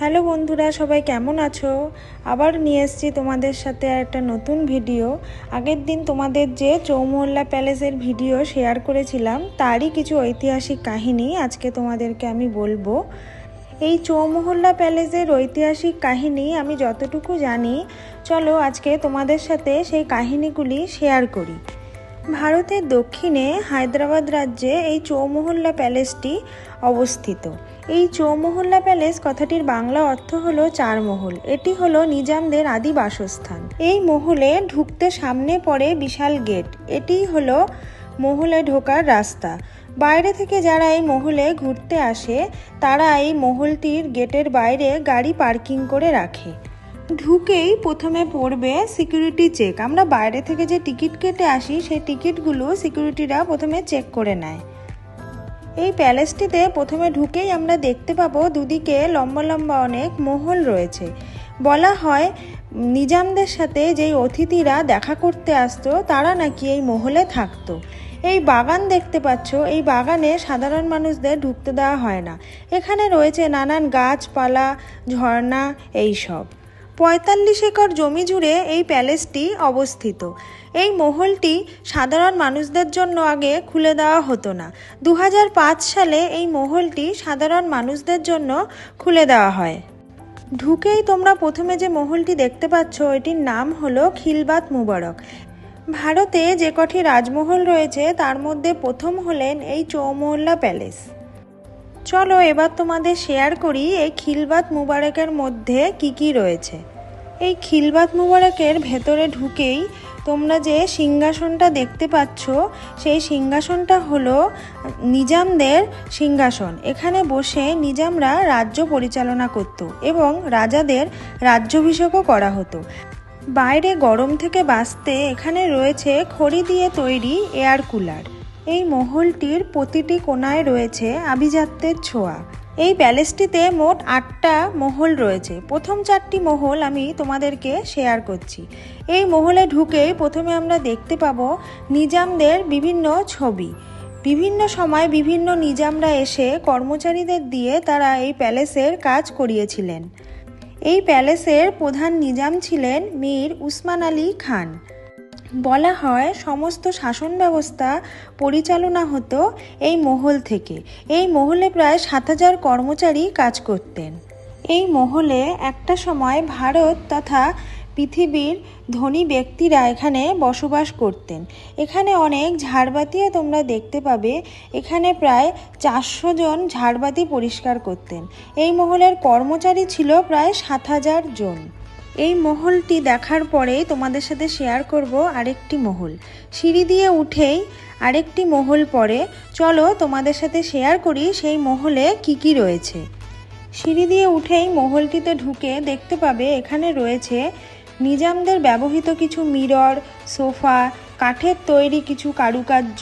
Hello বন্ধুরা, সবাই কেমন আছো? আবার নিয়ে এসেছি তোমাদের সাথে একটা নতুন ভিডিও। আগের দিন তোমাদের যে চৌমহল্লা প্যালেসের ভিডিও শেয়ার করেছিলাম, তারই কিছু ঐতিহাসিক কাহিনী আজকে তোমাদেরকে আমি বলব। এই চৌমহল্লা প্যালেসের ঐতিহাসিক কাহিনী আমি যতটুকু জানি, চলো আজকে তোমাদের সাথে সেই কাহিনীগুলি শেয়ার করি। ভারতের দক্ষিণে হায়দ্রাবাদ রাজ্যে এই চৌমহল্লা প্যালেসটি অবস্থিত। এই চৌমহল্লা প্যালেস কথাটির বাংলা অর্থ হলো চারমহল। এটি হলো নিজামদের আদি বাসস্থান। এই মহলে ঢুকতে সামনে পড়ে বিশাল গেট। এটি হলো মহলে ঢোকার রাস্তা। বাইরে থেকে যারা এই মহলে ঘুরতে আসে, তারা এই মহলটির গেটের বাইরে গাড়ি পার্কিং করে রাখে। ঢুকেই প্রথমে পড়বে সিকিউরিটি চেক আমরা বাইরে থেকে যে টিকিট কেটে আসি, সেই টিকিটগুলো সিকিউরিটিরা প্রথমে চেক করে নেয়। এই প্যালেসটিতে প্রথমে ঢুকেই আমরা দেখতে পাবো দুদিকে লম্বা লম্বা অনেক মহল রয়েছে। বলা হয় নিজামদের সাথে যেই অতিথিরা দেখা করতে আসতো, তারা নাকি এই মহলে থাকতো। এই বাগান দেখতে পাচ্ছ, এই বাগানে সাধারণ মানুষদের ঢুকতে দেওয়া হয় না। এখানে রয়েছে নানান গাছপালা, ঝর্ণা, এইসব। পঁয়তাল্লিশ একর জমি জুড়ে এই প্যালেসটি অবস্থিত। এই মহলটি সাধারণ মানুষদের জন্য আগে খুলে দেওয়া হতো না। দু হাজার পাঁচ সালে এই মহলটি সাধারণ মানুষদের জন্য খুলে দেওয়া হয়। ঢুকেই তোমরা প্রথমে যে মহলটি দেখতে পাচ্ছ, এটির নাম হলো খিলবাত মুবারক। ভারতে যে কটি রাজমহল রয়েছে, তার মধ্যে প্রথম হলেন এই চৌমহল্লা প্যালেস। চলো, এবার তোমাদের শেয়ার করি এই খিলবাত মুবারকের মধ্যে কি কি রয়েছে। এই খিলবাত মুবারকের ভেতরে ঢুকেই তোমরা যে সিংহাসনটা দেখতে পাচ্ছ, সেই সিংহাসনটা হলো নিজামদের সিংহাসন। এখানে বসে নিজামরা রাজ্য পরিচালনা করত এবং রাজাদের রাজ্যভিষেকও করা হতো। বাইরে গরম থেকে বাঁচতে এখানে রয়েছে খড়ি দিয়ে তৈরি এয়ার কুলার এই মহলটির প্রতিটি কোনায় রয়েছে আভিজাত্যের ছোঁয়া। এই প্যালেসটিতে মোট আটটা মহল রয়েছে। প্রথম চারটি মহল আমি তোমাদেরকে শেয়ার করছি। এই মহলে ঢুকেই প্রথমে আমরা দেখতে পাবো নিজামদের বিভিন্ন ছবি। বিভিন্ন সময় বিভিন্ন নিজামরা এসে কর্মচারীদের দিয়ে তারা এই প্যালেসের কাজ করিয়েছিলেন। এই প্যালেসের প্রধান নিজাম ছিলেন মীর উসমান আলী খান। বলা হয় সমস্ত শাসন ব্যবস্থা পরিচালনা হতো এই মহল থেকে। এই মহলে প্রায় সাত হাজার কর্মচারী কাজ করতেন। এই মহলে একটা সময় ভারত তথা পৃথিবীর ধনী ব্যক্তিরা এখানে বসবাস করতেন। এখানে অনেক ঝাড়বাতিও তোমরা দেখতে পাবে। এখানে প্রায় চারশো জন ঝাড়বাতি পরিষ্কার করতেন। এই মহলের কর্মচারী ছিল প্রায় সাত হাজার জন। এই মহলটি দেখার পরে তোমাদের সাথে শেয়ার করব আরেকটি মহল। সিঁড়ি দিয়ে উঠেই আরেকটি মহল পরে চলো তোমাদের সাথে শেয়ার করি সেই মহলে কি কি রয়েছে। সিঁড়ি দিয়ে উঠেই মহলটিতে ঢুকে দেখতে পাবে এখানে রয়েছে নিজামদের ব্যবহৃত কিছু মিরর সোফা কাঠের তৈরি কিছু কারুকার্য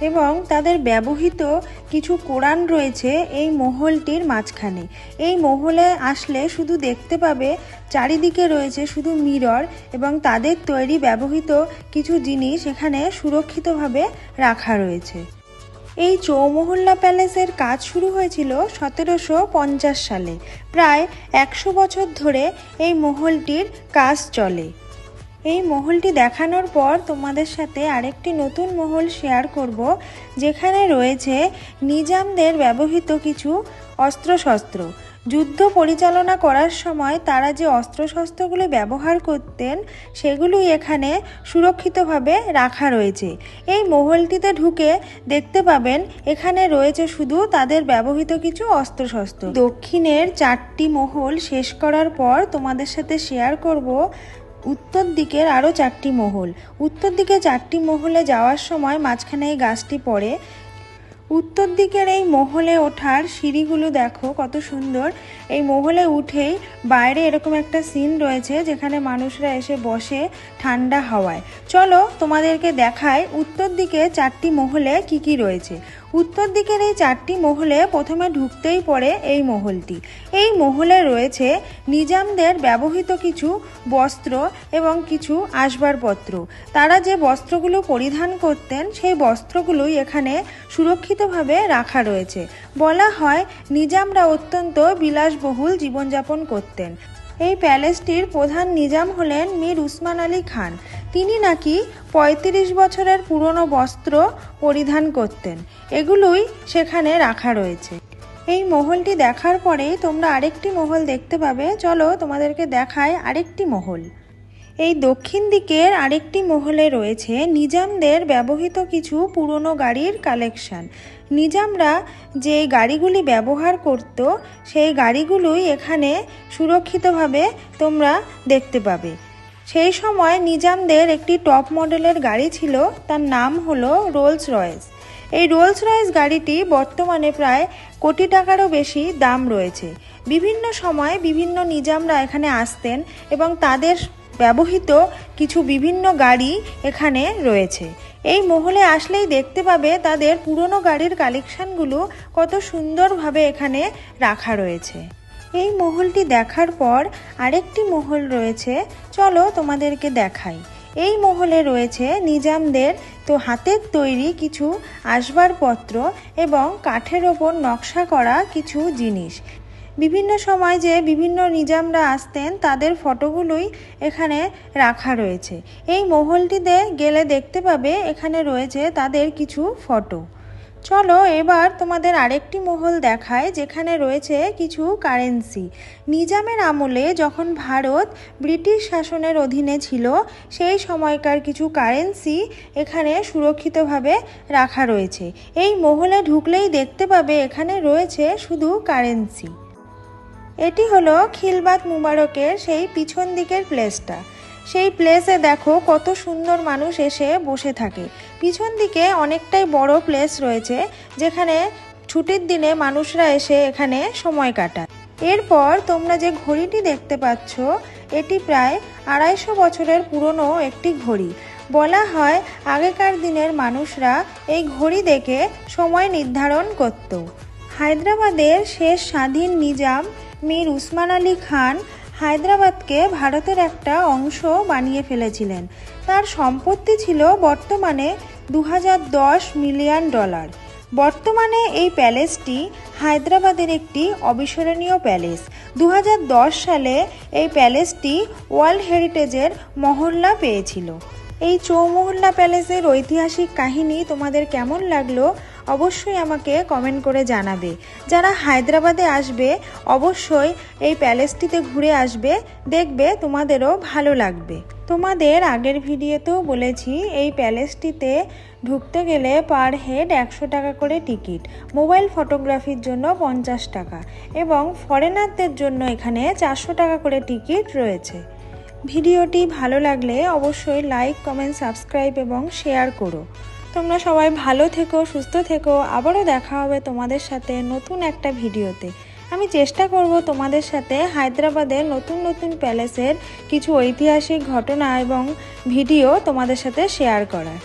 এবং তাদের ব্যবহৃত কিছু কোরআন রয়েছে এই মহলটির মাঝখানে। এই মহলে আসলে শুধু দেখতে পাবে চারিদিকে রয়েছে শুধু মিরর এবং তাদের তৈরি ব্যবহৃত কিছু জিনিস এখানে সুরক্ষিতভাবে রাখা রয়েছে। এই চৌমহল্লা প্যালেসের কাজ শুরু হয়েছিল সতেরোশো পঞ্চাশ সালে। প্রায় একশো বছর ধরে এই মহলটির কাজ চলে। এই মহলটি দেখানোর পর তোমাদের সাথে আরেকটি নতুন মহল শেয়ার করব, যেখানে রয়েছে নিজামদের ব্যবহৃত কিছু অস্ত্রশস্ত্র। যুদ্ধ পরিচালনা করার সময় তারা যে অস্ত্রশস্ত্রগুলো ব্যবহার করতেন সেগুলোই এখানে সুরক্ষিতভাবে রাখা রয়েছে। এই মহলটিতে ঢুকে দেখতে পাবেন, এখানে রয়েছে শুধু তাদের ব্যবহৃত কিছু অস্ত্রশস্ত্র। দক্ষিণের চারটি মহল শেষ করার পর তোমাদের সাথে শেয়ার করব উত্তর দিকের আরও চারটি মহল। উত্তর দিকে চারটি মহলে যাওয়ার সময় মাঝখানে এই গাছটি পড়ে। উত্তর দিকের এই মহলে ওঠার সিঁড়িগুলো দেখো, কত সুন্দর। এই মহলে উঠেই বাইরে এরকম একটা সিন রয়েছে যেখানে মানুষরা এসে বসে ঠান্ডা হাওয়ায়। চলো তোমাদেরকে দেখায় উত্তর দিকে চারটি মহলে কি কি রয়েছে। উত্তর দিকের এই চারটি মহলে প্রথমে ঢুকতেই পড়ে এই মহলটি। এই মহলে রয়েছে নিজামদের ব্যবহৃত কিছু বস্ত্র এবং কিছু আসবাবপত্র। তারা যে বস্ত্রগুলো পরিধান করতেন, সেই বস্ত্রগুলোই এখানে সুরক্ষিতভাবে রাখা রয়েছে। বলা হয়, নিজামরা অত্যন্ত বিলাসবহুল জীবনযাপন করতেন। এই প্যালেসটির প্রধান নিজাম হলেন মীর উসমান আলী খান। তিনি নাকি ৩৫ বছরের পুরনো বস্ত্র পরিধান করতেন। এগুলোই সেখানে রাখা রয়েছে। এই মহলটি দেখার পরেই তোমরা আরেকটি মহল দেখতে পাবে। চলো তোমাদেরকে দেখায় আরেকটি মহল। এই দক্ষিণ দিকের আরেকটি মহলে রয়েছে নিজামদের ব্যবহৃত কিছু পুরনো গাড়ির কালেকশন। নিজামরা যে গাড়িগুলি ব্যবহার করত, সেই গাড়িগুলোই এখানে সুরক্ষিতভাবে তোমরা দেখতে পাবে। সেই সময় নিজামদের একটি টপ মডেলের গাড়ি ছিল, তার নাম হলো রোলস রয়েস এই রোলস রয়েস গাড়িটি বর্তমানে প্রায় কোটি টাকারও বেশি দাম রয়েছে। বিভিন্ন সময় বিভিন্ন নিজামরা এখানে আসতেন এবং তাদের ব্যবহৃত কিছু বিভিন্ন গাড়ি এখানে রয়েছে। এই মহলে আসলেই দেখতে পাবে তাদের পুরনো গাড়ির কালেকশনগুলো কত সুন্দরভাবে এখানে রাখা রয়েছে। এই মহলটি দেখার পর আরেকটি মহল রয়েছে। চলো তোমাদেরকে দেখাই। এই মহলে রয়েছে নিজামদের তো হাতের তৈরি কিছু আসবাবপত্র এবং কাঠের ওপর নকশা করা কিছু জিনিস। বিভিন্ন সময় যে বিভিন্ন নিজামরা আসতেন, তাদের ফটোগুলোই এখানে রাখা রয়েছে। এই মহলটিতে গেলে দেখতে পাবে, এখানে রয়েছে তাদের কিছু ফটো। চলো এবার তোমাদের আরেকটি মহল দেখায় যেখানে রয়েছে কিছু কারেন্সি নিজামের আমলে যখন ভারত ব্রিটিশ শাসনের অধীনে ছিল, সেই সময়কার কিছু কারেন্সি এখানে সুরক্ষিতভাবে রাখা রয়েছে। এই মহলে ঢুকলেই দেখতে পাবে এখানে রয়েছে শুধু কারেন্সি এটি হলো খিলবাত মুবারকের সেই পিছন দিকের প্লেসটা সেই প্লেসে দেখো কত সুন্দর মানুষ এসে বসে থাকে। পিছন দিকে অনেকটাই বড় প্লেস রয়েছে, যেখানে ছুটির দিনে মানুষরা এসে এখানে সময় কাটায়। এরপর তোমরা যে ঘড়িটি দেখতে পাচ্ছ, এটি প্রায় আড়াইশো বছরের পুরনো একটি ঘড়ি। বলা হয় আগেকার দিনের মানুষরা এই ঘড়ি দেখে সময় নির্ধারণ করত। হায়দ্রাবাদের শেষ স্বাধীন নিজাম মীর উসমান আলী খান হায়দ্রাবাদকে ভারতের একটা অংশ বানিয়ে ফেলেছিলেন। তার সম্পত্তি ছিল বর্তমানে দু হাজার দশ মিলিয়ন ডলার। বর্তমানে এই প্যালেসটি হায়দ্রাবাদের একটি অবিস্মরণীয় প্যালেস। দু হাজার দশ সালে এই প্যালেসটি ওয়ার্ল্ড হেরিটেজের মহল্লা পেয়েছিল। এই চৌমহল্লা প্যালেসের ঐতিহাসিক কাহিনী তোমাদের কেমন লাগল অবশ্যই আমাকে কমেন্ট করে জানাবে। যারা হায়দ্রাবাদে আসবে, অবশ্যই এই প্যালেসটিতে ঘুরে আসবে, দেখবে তোমাদেরও ভালো লাগবে। তোমাদের আগের ভিডিওতেও বলেছি, এই প্যালেসটিতে ঢুকতে গেলে পার হেড একশো টাকা করে টিকিট মোবাইল ফটোগ্রাফির জন্য পঞ্চাশ টাকা এবং ফরেনারদের জন্য এখানে চারশো টাকা করে টিকিট রয়েছে। ভিডিওটি ভালো লাগলে অবশ্যই লাইক কমেন্ট সাবস্ক্রাইব এবং শেয়ার করো। তোমরা সবাই ভালো থেকো, সুস্থ থেকো। আবারও দেখা হবে তোমাদের সাথে নতুন একটা ভিডিওতে। আমি চেষ্টা করব তোমাদের সাথে হায়দ্রাবাদের নতুন নতুন প্যালেসের কিছু ঐতিহাসিক ঘটনা এবং ভিডিও তোমাদের সাথে শেয়ার করার।